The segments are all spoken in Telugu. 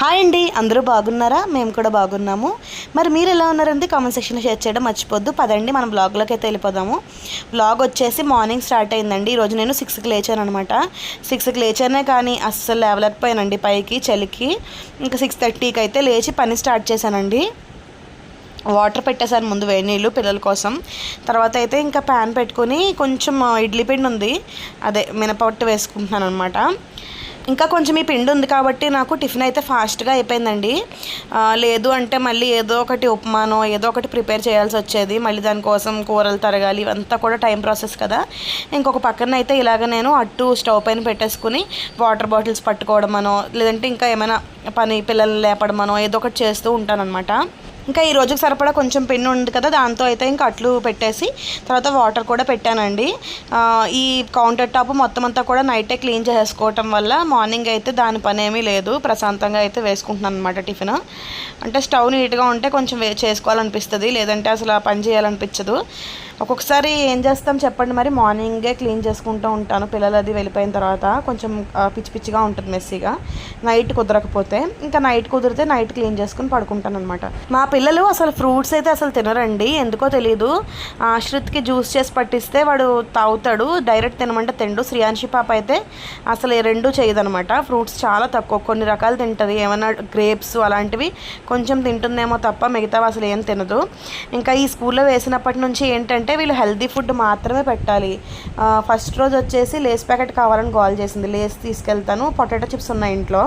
హాయ్ అండి అందరూ బాగున్నారా? మేము కూడా బాగున్నాము. మరి మీరు ఎలా ఉన్నారండి? కామెంట్ సెక్షన్లో షేర్ చేయడం మర్చిపోద్దు. పదండి మనం బ్లాగ్లోకి అయితే వెళ్ళిపోదాము. బ్లాగ్ వచ్చేసి మార్నింగ్ స్టార్ట్ అయిందండి. ఈరోజు నేను సిక్స్కి లేచాను అనమాట సిక్స్కి లేచానే కానీ అస్సలు లేవలేకపోయానండి పైకి చలికి. ఇంకా సిక్స్ థర్టీకి అయితే లేచి పని స్టార్ట్ చేశానండి. వాటర్ పెట్టేశాను ముందు వేడి నీళ్ళు పిల్లల కోసం. తర్వాత అయితే ఇంకా ప్యాన్ పెట్టుకొని కొంచెం ఇడ్లీ పిండి ఉంది. అదే మినపట్టు వేసుకుంటున్నాను అనమాట ఇంకా కొంచెం ఈ పిండి ఉంది కాబట్టి నాకు టిఫిన్ అయితే ఫాస్ట్గా అయిపోయిందండి. లేదు అంటే మళ్ళీ ఏదో ఒకటి ఉప్మానో ఏదో ఒకటి ప్రిపేర్ చేయాల్సి వచ్చేది. మళ్ళీ దానికోసం కూరలు తరగాలి ఇవంతా కూడా టైం ప్రాసెస్ కదా. ఇంకొక పక్కన అయితే ఇలాగ నేను అట్టు స్టవ్ పైన పెట్టేసుకుని వాటర్ బాటిల్స్ పట్టుకోవడమనో లేదంటే ఇంకా ఏమైనా పని పిల్లల్ని లేపడమనో ఏదో ఒకటి చేస్తూ ఉంటానన్నమాట. ఇంకా ఈ రోజుకి సరిపడా కొంచెం పిండి ఉంది కదా దాంతో అయితే ఇంకా అట్లు పెట్టేసి తర్వాత వాటర్ కూడా పెట్టానండి. ఈ కౌంటర్ టాప్ మొత్తం అంతా కూడా నైటే క్లీన్ చేసుకోవటం వల్ల మార్నింగ్ అయితే దాని పని ఏమీ లేదు. ప్రశాంతంగా అయితే వేసుకుంటున్నాను అనమాట టిఫిన్. అంటే స్టవ్ నీట్గా ఉంటే కొంచెం వే చేసుకోవాలనిపిస్తుంది లేదంటే అసలు ఆ పని చేయాలనిపించదు. ఒక్కొక్కసారి ఏం చేస్తాం చెప్పండి మరి మార్నింగే క్లీన్ చేసుకుంటూ ఉంటాను. పిల్లలు అది వెళ్ళిపోయిన తర్వాత కొంచెం పిచ్చి పిచ్చిగా ఉంటుంది మెస్సీగా. నైట్ కుదరకపోతే ఇంకా నైట్ కుదిరితే నైట్ క్లీన్ చేసుకుని పడుకుంటాను అనమాట మా పిల్లలు అసలు ఫ్రూట్స్ అయితే అసలు తినరండి. ఎందుకో తెలియదు ఆశ్రిత్కి జ్యూస్ చేసి పట్టిస్తే వాడు తాగుతాడు డైరెక్ట్ తినమంటే తిండు. శ్రీయాన్షి పాప అయితే అసలు ఈ రెండు చేయదనమాట ఫ్రూట్స్ చాలా తక్కువ. కొన్ని రకాలు తింటుంది. ఏమైనా గ్రేప్స్ అలాంటివి కొంచెం తింటుందేమో తప్ప మిగతా అసలు ఏం తినదు. ఇంకా ఈ స్కూల్లో వేసినప్పటి నుంచి ఏంటంటే అంటే వీళ్ళు హెల్తీ ఫుడ్ మాత్రమే పెట్టాలి. ఫస్ట్ రోజు వచ్చేసి లేస్ ప్యాకెట్ కావాలని కాల్ చేసింది. లేస్ తీసుకెళ్తాను. పొటాటో చిప్స్ ఉన్నాయి ఇంట్లో.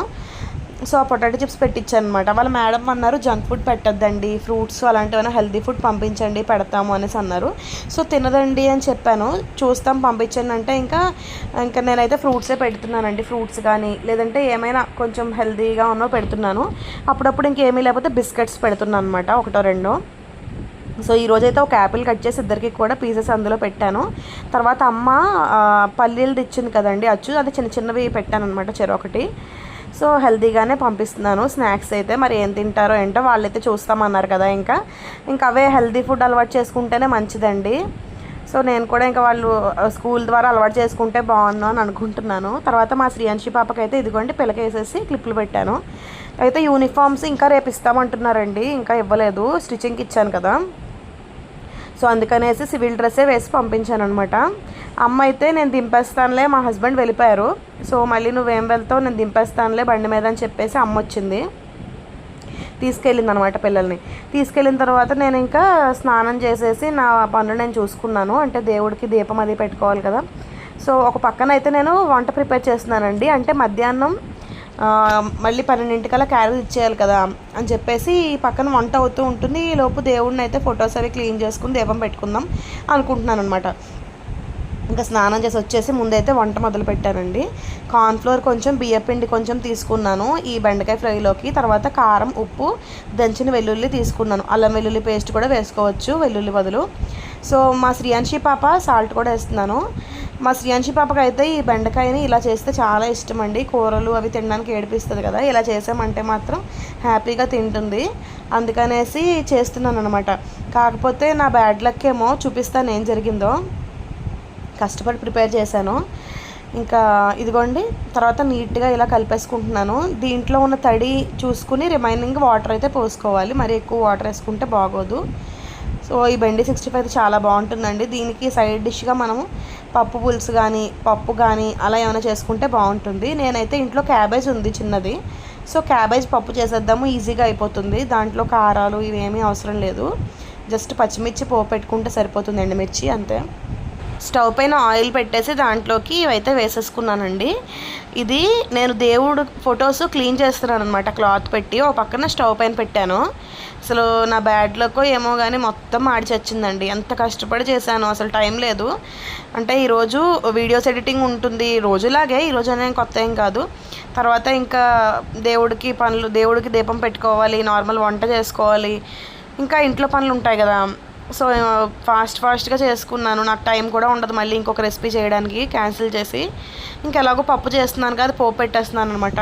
సో ఆ పొటాటో చిప్స్ పెట్టించాను అనమాట వాళ్ళ మేడం అన్నారు జంక్ ఫుడ్ పెట్టద్దండి. ఫ్రూట్స్ అలాంటివైనా హెల్దీ ఫుడ్ పంపించండి పెడతాము అనేసి అన్నారు. సో తినదండి అని చెప్పాను. చూస్తాం పంపించండి అంటే ఇంకా ఇంకా నేనైతే ఫ్రూట్సే పెడుతున్నానండి. ఫ్రూట్స్ కానీ లేదంటే ఏమైనా కొంచెం హెల్దీగా ఉన్నో పెడుతున్నాను. అప్పుడప్పుడు ఇంకేమీ లేకపోతే బిస్కెట్స్ పెడుతున్నాను అనమాట ఒకటో రెండో. సో ఈరోజు అయితే ఒక యాపిల్ కట్ చేసి ఇద్దరికి కూడా పీసెస్ అందులో పెట్టాను. తర్వాత అమ్మ పల్లీలు తెచ్చింది ఇచ్చింది కదండి అచ్చు. అది చిన్న చిన్నవి పెట్టాను అనమాట చెరొకటి. సో హెల్తీగానే పంపిస్తున్నాను స్నాక్స్ అయితే. మరి ఏం తింటారో ఏంటో వాళ్ళైతే చూస్తామన్నారు కదా ఇంకా. ఇంకా అవే హెల్తీ ఫుడ్ అలవాటు చేసుకుంటేనే మంచిదండి. సో నేను కూడా ఇంకా వాళ్ళు స్కూల్ ద్వారా అలవాటు చేసుకుంటే బాగుండు అని అనుకుంటున్నాను. తర్వాత మా శ్రీయాంశి పాపకైతే ఇదిగోండి పిలకేసేసి క్లిప్లు పెట్టాను. అయితే యూనిఫామ్స్ ఇంకా రేపు ఇస్తామంటున్నారండి ఇంకా ఇవ్వలేదు. స్టిచ్చింగ్కి ఇచ్చాను కదా. సో అందుకనేసి సివిల్ డ్రెస్సే వేసి పంపించాను అనమాట అమ్మ అయితే నేను దింపేస్తానులే మా హస్బెండ్ వెళ్ళిపోయారు. సో మళ్ళీ నువ్వేం వెళ్తావు నేను దింపేస్తానులే బండి మీద అని చెప్పేసి అమ్మ వచ్చింది. తీసుకెళ్ళింది అనమాట పిల్లల్ని. తీసుకెళ్ళిన తర్వాత నేను ఇంకా స్నానం చేసేసి నా పనులు నేను చూసుకున్నాను. అంటే దేవుడికి దీపం అది పెట్టుకోవాలి కదా. సో ఒక పక్కన అయితే నేను వంట ప్రిపేర్ చేస్తున్నానండి. అంటే మధ్యాహ్నం మళ్ళీ పన్నెండింటికల్లా క్యారేజ్ ఇచ్చేయాలి కదా అని చెప్పేసి ఈ పక్కన వంట అవుతూ ఉంటుంది. ఈ లోపు దేవుడిని అయితే ఫొటోస్ అవి క్లీన్ చేసుకుని దీపం పెట్టుకుందాం అనుకుంటున్నాను అనమాట ఇంకా స్నానం చేసి వచ్చేసి ముందైతే వంట మొదలు పెట్టానండి. కార్న్ఫ్లోర్ కొంచెం బియ్యపిండి కొంచెం తీసుకున్నాను. ఈ బెండకాయ ఫ్రైలోకి తర్వాత కారం ఉప్పు దంచిన వెల్లుల్లి తీసుకున్నాను. అల్లం వెల్లుల్లి పేస్ట్ కూడా వేసుకోవచ్చు వెల్లుల్లి బదులు. సో మా శ్రీయాంశి పాప సాల్ట్ కూడా వేస్తున్నాను. మా శ్రీయాంశి పాపకి అయితే ఈ బెండకాయని ఇలా చేస్తే చాలా ఇష్టం అండి కూరలు అవి తినడానికి ఏడిపిస్తుంది కదా ఇలా చేసామంటే మాత్రం హ్యాపీగా తింటుంది. అందుకనేసి చేస్తున్నాను అనమాట కాకపోతే నా బ్యాడ్ లక్ ఏమో చూపిస్తాను ఏం జరిగిందో. కష్టపడి ప్రిపేర్ చేశాను. ఇంకా ఇదిగోండి తర్వాత నీట్గా ఇలా కలిపేసుకుంటున్నాను. దీంట్లో ఉన్న తడి చూసుకుని రిమైనింగ్ వాటర్ అయితే పోసుకోవాలి. మరి ఎక్కువ వాటర్ వేసుకుంటే బాగోదు. సో ఈ బెండి సిక్స్టీ ఫైవ్ చాలా బాగుంటుందండి. దీనికి సైడ్ డిష్గా మనము పప్పు పులుసు కానీ పప్పు కానీ అలా ఏమైనా చేసుకుంటే బాగుంటుంది. నేనైతే ఇంట్లో క్యాబేజ్ ఉంది చిన్నది. సో క్యాబేజ్ పప్పు చేసేద్దాము ఈజీగా అయిపోతుంది. దాంట్లో కారాలు ఇవేమీ అవసరం లేదు. జస్ట్ పచ్చిమిర్చి పోపు పెట్టుకుంటే సరిపోతుంది ఎండుమిర్చి అంతే. స్టవ్ పైన ఆయిల్ పెట్టేసి దాంట్లోకి ఇవైతే వేసేసుకున్నానండి. ఇది నేను దేవుడు ఫొటోస్ క్లీన్ చేస్తున్నాను అనమాట క్లాత్ పెట్టి. ఒక పక్కన స్టవ్ పైన పెట్టాను. అసలు నా బ్యాడ్లకో ఏమో కానీ మొత్తం ఆడిచొచ్చిందండి. ఎంత కష్టపడి చేశాను అసలు టైం లేదు. అంటే ఈరోజు వీడియోస్ ఎడిటింగ్ ఉంటుంది రోజులాగే ఈరోజు అనేది కొత్త ఏం కాదు. తర్వాత ఇంకా దేవుడికి పనులు దేవుడికి దీపం పెట్టుకోవాలి నార్మల్ వంట చేసుకోవాలి. ఇంకా ఇంట్లో పనులు ఉంటాయి కదా. సో ఫాస్ట్ ఫాస్ట్గా చేసుకున్నాను. నాకు టైం కూడా ఉండదు మళ్ళీ ఇంకొక రెసిపీ చేయడానికి క్యాన్సిల్ చేసి. ఇంకెలాగో పప్పు చేస్తున్నాను కదా పోపు పెట్టేస్తున్నాను అనమాట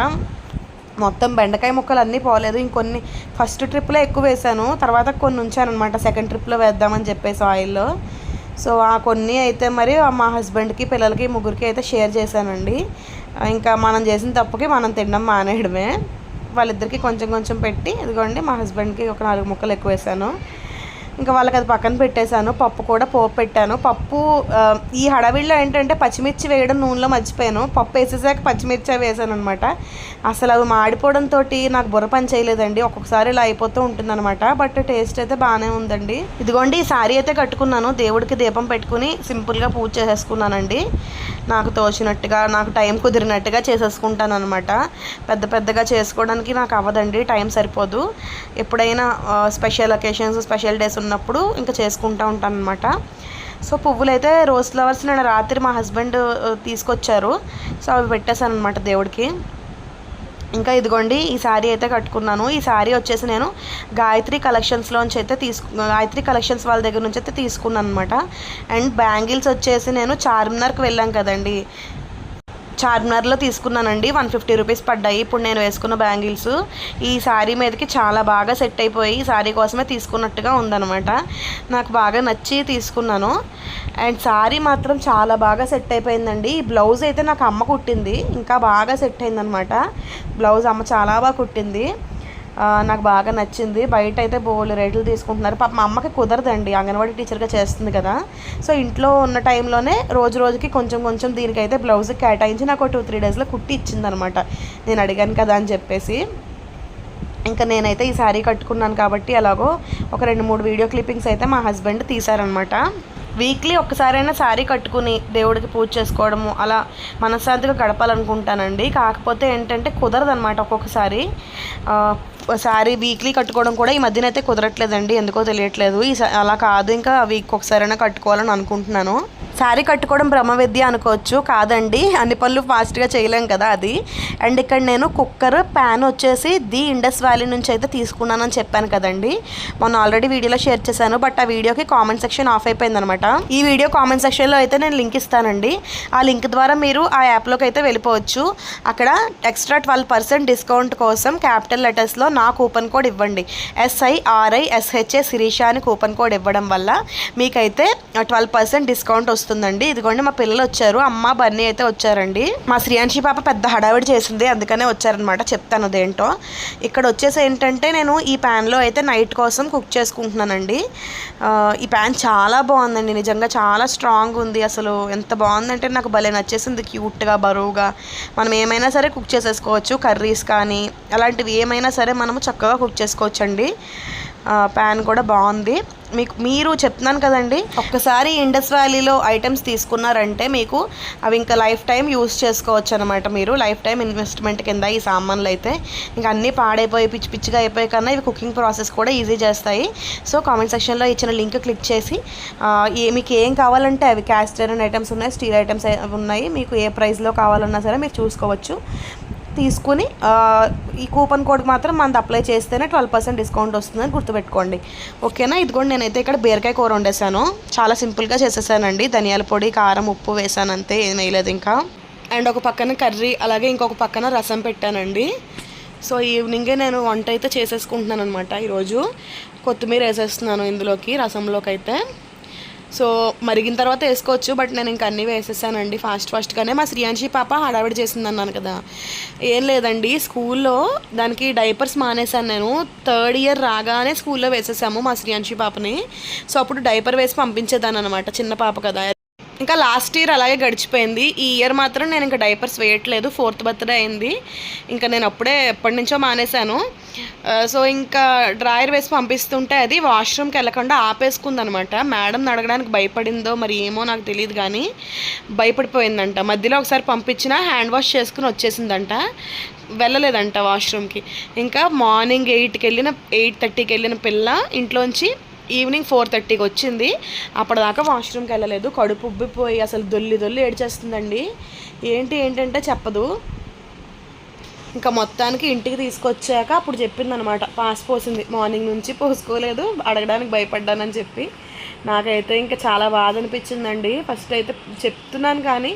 మొత్తం బెండకాయ ముక్కలు అన్నీ పోలేదు. ఇంకొన్ని ఫస్ట్ ట్రిప్లో ఎక్కువ వేసాను. తర్వాత కొన్ని ఉంచాను అనమాట సెకండ్ ట్రిప్లో వేద్దామని చెప్పేసి ఆయిల్లో సో ఆ కొన్ని అయితే మరి మా హస్బెండ్కి పిల్లలకి ముగ్గురికి అయితే షేర్ చేశానండి. ఇంకా మనం చేసిన తప్పుకి మనం తినడం మానేయడమే. వాళ్ళిద్దరికి కొంచెం కొంచెం పెట్టి ఇదిగోండి మా హస్బెండ్కి ఒక నాలుగు ముక్కలు ఎక్కువ వేసాను. ఇంకా వాళ్ళకి అది పక్కన పెట్టేశాను పప్పు కూడా పోపు పెట్టాను. పప్పు ఈ హడావిడిలో ఏంటంటే పచ్చిమిర్చి వేయడం నూనెలో మర్చిపోయాను. పప్పు వేసేసాక పచ్చిమిర్చి వేసాను అనమాట అసలు అవి మాడిపోవడంతో నాకు బుర్ర పని చేయలేదండి. ఒక్కొక్కసారి ఇలా అయిపోతూ ఉంటుందన్నమాట. బట్ టేస్ట్ అయితే బాగానే ఉందండి. ఇదిగోండి ఈ సారీ అయితే కట్టుకున్నాను. దేవుడికి దీపం పెట్టుకుని సింపుల్గా పూజ చేసేసుకున్నానండి. నాకు తోచినట్టుగా నాకు టైం కుదిరినట్టుగా చేసేసుకుంటాను అనమాట పెద్ద పెద్దగా చేసుకోవడానికి నాకు అవ్వదండి. టైం సరిపోదు. ఎప్పుడైనా స్పెషల్ అకేషన్స్ స్పెషల్ డేస్ ఉన్నప్పుడు ఇంకా చేసుకుంటూ ఉంటాను అనమాట సో పువ్వులు అయితే రోజ్ ఫ్లవర్స్ నేను రాత్రి మా హస్బెండ్ తీసుకొచ్చారు. సో అవి పెట్టేశాను అనమాట దేవుడికి. ఇంకా ఇదిగోండి ఈ శారీ అయితే కట్టుకున్నాను. ఈ శారీ వచ్చేసి నేను గాయత్రి కలెక్షన్స్లోంచి అయితే తీసుకు గాయత్రి కలెక్షన్స్ వాళ్ళ దగ్గర నుంచి అయితే తీసుకున్నాను అనమాట అండ్ బ్యాంగిల్స్ వచ్చేసి నేను చార్మినార్కి వెళ్ళాం కదండి. చార్మినార్లో తీసుకున్నానండి. వన్ ఫిఫ్టీ రూపీస్ పడ్డాయి. ఇప్పుడు నేను వేసుకున్న బ్యాంగిల్స్. ఈ శారీ మీదకి చాలా బాగా సెట్ అయిపోయి ఈ శారీ కోసమే తీసుకున్నట్టుగా ఉందనమాట నాకు బాగా నచ్చి తీసుకున్నాను. అండ్ శారీ మాత్రం చాలా బాగా సెట్ అయిపోయిందండి. ఈ బ్లౌజ్ అయితే నాకు అమ్మ కుట్టింది. ఇంకా బాగా సెట్ అయిందనమాట బ్లౌజ్ అమ్మ చాలా బాగా కుట్టింది. నాకు బాగా నచ్చింది. బయట అయితే బోలు రేట్లు తీసుకుంటున్నారు. పాప మా అమ్మకి కుదరదండి. అంగన్వాడీ టీచర్గా చేస్తుంది కదా. సో ఇంట్లో ఉన్న టైంలోనే రోజు రోజుకి కొంచెం కొంచెం దీనికైతే బ్లౌజ్ కేటాయించి నాకు టూ త్రీ డేస్లో కుట్టి ఇచ్చిందనమాట. నేను అడిగాను కదా అని చెప్పేసి. ఇంకా నేనైతే ఈ శారీ కట్టుకున్నాను కాబట్టి అలాగో ఒక రెండు మూడు వీడియో క్లిప్పింగ్స్ అయితే మా హస్బెండ్ తీశారనమాట. వీక్లీ ఒక్కసారైనా శారీ కట్టుకుని దేవుడికి పూజ చేసుకోవడము అలా మనశ్శాంతిగా గడపాలనుకుంటానండి. కాకపోతే ఏంటంటే కుదరదనమాట ఒక్కొక్కసారి. శారీ వీక్లీ కట్టుకోవడం కూడా ఈ మధ్యన అయితే కుదరట్లేదండి ఎందుకో తెలియట్లేదు. ఈ అలా కాదు ఇంకా వీక్ ఒకసారైనా కట్టుకోవాలని అనుకుంటున్నాను. శారీ కట్టుకోవడం బ్రహ్మ విద్య అనుకోవచ్చు కాదండి. అన్ని పనులు ఫాస్ట్గా చేయలేం కదా అది. అండ్ ఇక్కడ నేను కుక్కర్ ప్యాన్ వచ్చేసి ది ఇండస్ వ్యాలీ నుంచి అయితే తీసుకున్నానని చెప్పాను కదండి. మొన్న ఆల్రెడీ వీడియోలో షేర్ చేశాను బట్ ఆ వీడియోకి కామెంట్ సెక్షన్ ఆఫ్ అయిపోయిందనమాట. ఈ వీడియో కామెంట్ సెక్షన్లో అయితే నేను లింక్ ఇస్తానండి. ఆ లింక్ ద్వారా మీరు ఆ యాప్లోకి అయితే వెళ్ళిపోవచ్చు. అక్కడ ఎక్స్ట్రా ట్వెల్వ్ పర్సెంట్ డిస్కౌంట్ కోసం క్యాపిటల్ లెటర్స్లో నా కూపన్ కోడ్ ఇవ్వండి. ఎస్ఐఆర్ఐ ఎస్హెచ్ఏ శిరీష అని కూపన్ కోడ్ ఇవ్వడం వల్ల మీకైతే ట్వెల్వ్ పర్సెంట్ డిస్కౌంట్ వస్తుందండి. ఇదిగోండి మా పిల్లలు వచ్చారు. అమ్మ బన్నీ అయితే వచ్చారండి. మా శ్రీయాంశి పాప పెద్ద హడావిడి చేసింది. అందుకనే వచ్చారనమాట చెప్తాను అదేంటో. ఇక్కడ వచ్చేసి ఏంటంటే నేను ఈ ప్యాన్లో అయితే నైట్ కోసం కుక్ చేసుకుంటున్నానండి. ఈ ప్యాన్ చాలా బాగుందండి. నిజంగా చాలా స్ట్రాంగ్ ఉంది. అసలు ఎంత బాగుందంటే నాకు భలే నచ్చేసింది. క్యూట్గా బరువుగా. మనం ఏమైనా సరే కుక్ చేసేసుకోవచ్చు. కర్రీస్ కానీ అలాంటివి ఏమైనా సరే మనము చక్కగా కుక్ చేసుకోవచ్చండి. ప్యాన్ కూడా బాగుంది. మీకు మీరు చెప్తున్నాను కదండి ఒక్కసారి ఇండస్ వ్యాలీలో ఐటమ్స్ తీసుకున్నారంటే మీకు అవి ఇంకా లైఫ్ టైం యూస్ చేసుకోవచ్చు అనమాట మీరు. లైఫ్ టైం ఇన్వెస్ట్మెంట్ కింద ఈ సామాన్లు అయితే. ఇంకా అన్నీ పాడైపోయి పిచ్చి పిచ్చిగా అయిపోయి కన్నా ఇవి కుకింగ్ ప్రాసెస్ కూడా ఈజీ చేస్తాయి. సో కామెంట్ సెక్షన్లో ఇచ్చిన లింక్ క్లిక్ చేసి ఏ మీకు ఏం కావాలంటే అవి క్యాస్ట్ ఐరన్ ఐటమ్స్ ఉన్నాయి స్టీల్ ఐటమ్స్ ఉన్నాయి మీకు ఏ ప్రైస్లో కావాలన్నా సరే మీరు చూసుకోవచ్చు. తీసుకుని ఈ కూపన్ కోడ్ మాత్రం మనది అప్లై చేస్తేనే ట్వెల్వ్ పర్సెంట్ డిస్కౌంట్ వస్తుందని గుర్తుపెట్టుకోండి. ఓకేనా? ఇదిగోండి నేనైతే ఇక్కడ బీరకాయ కూర వండేసాను చాలా సింపుల్గా చేసేసానండి. ధనియాల పొడి కారం ఉప్పు వేసాను అంతే ఏం వేయలేదు ఇంకా. అండ్ ఒక పక్కన కర్రీ అలాగే ఇంకొక పక్కన రసం పెట్టానండి. సో ఈవినింగే నేను వంట అయితే చేసేసుకుంటున్నాను అనమాట ఈరోజు. కొత్తిమీర వేసేస్తున్నాను ఇందులోకి రసంలోకి అయితే సో మరిగిన తర్వాత వేసుకోవచ్చు బట్ నేను ఇంక అన్నీ వేసేసానండి. ఫాస్ట్ ఫాస్ట్గానే. మా శ్రీయాంశి పాప హడావిడి చేసింది అన్నాను కదా. ఏం లేదండి స్కూల్లో దానికి డైపర్స్ మానేశాను నేను. థర్డ్ ఇయర్ రాగానే స్కూల్లో వేసేసాము మా శ్రీయాంశి పాపని. సో అప్పుడు డైపర్ వేసి పంపించేదాన్ని అనమాట చిన్న పాప కదా. ఇంకా లాస్ట్ ఇయర్ అలాగే గడిచిపోయింది. ఈ ఇయర్ మాత్రం నేను ఇంకా డైపర్స్ వేయట్లేదు. ఫోర్త్ బర్త్డే అయింది. ఇంకా నేను అప్పుడే ఎప్పటి నుంచో మానేశాను. సో ఇంకా డ్రాయర్ వేసి పంపిస్తుంటే అది వాష్రూమ్కి వెళ్ళకుండా ఆపేసుకుందనమాట. మేడం అడగడానికి భయపడిందో మరి ఏమో నాకు తెలియదు కానీ భయపడిపోయిందంట. మధ్యలో ఒకసారి పంపించిన హ్యాండ్ వాష్ చేసుకుని వచ్చేసిందంట. వెళ్ళలేదంట వాష్రూమ్కి. ఇంకా మార్నింగ్ ఎయిట్కి వెళ్ళిన ఎయిట్ థర్టీకి వెళ్ళిన పిల్ల ఇంట్లోంచి ఈవినింగ్ ఫోర్ థర్టీకి వచ్చింది. అప్పటిదాకా వాష్రూమ్కి వెళ్ళలేదు. కడుపు ఉబ్బిపోయి అసలు దొల్లి దొల్లి ఏడ్చేస్తుందండి. ఏంటి ఏంటంటే చెప్పదు. ఇంకా మొత్తానికి ఇంటికి తీసుకొచ్చాక అప్పుడు చెప్పింది అనమాట పాస్ పోసింది. మార్నింగ్ నుంచి పోసుకోలేదు. అడగడానికి భయపడ్డానని చెప్పి. నాకైతే ఇంకా చాలా బాధ అనిపించిందండి. ఫస్ట్ అయితే చెప్తున్నాను కానీ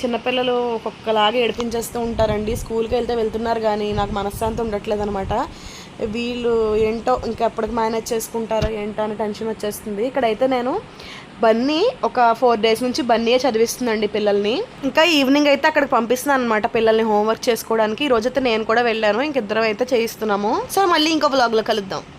చిన్నపిల్లలు ఒక్కొక్కలాగా ఏడిపించేస్తూ ఉంటారండి. స్కూల్కి వెళ్తే వెళ్తున్నారు కానీ నాకు మనశ్శాంతి ఉండట్లేదు అనమాట వీళ్ళు ఏంటో ఇంకా ఎప్పటికి మేనేజ్ చేసుకుంటారో ఏంటో అని టెన్షన్ వచ్చేస్తుంది. ఇక్కడైతే నేను బన్నీ ఒక ఫోర్ డేస్ నుంచి బన్నీయే చదివిస్తుందండి పిల్లల్ని. ఇంకా ఈవినింగ్ అయితే అక్కడికి పంపిస్తున్నాను అనమాట పిల్లల్ని హోంవర్క్ చేసుకోవడానికి. ఈ రోజైతే నేను కూడా వెళ్ళాను. ఇంకిద్దరం అయితే చేయిస్తున్నాము. సో మళ్ళీ ఇంకో బ్లాగ్లో కలుద్దాం.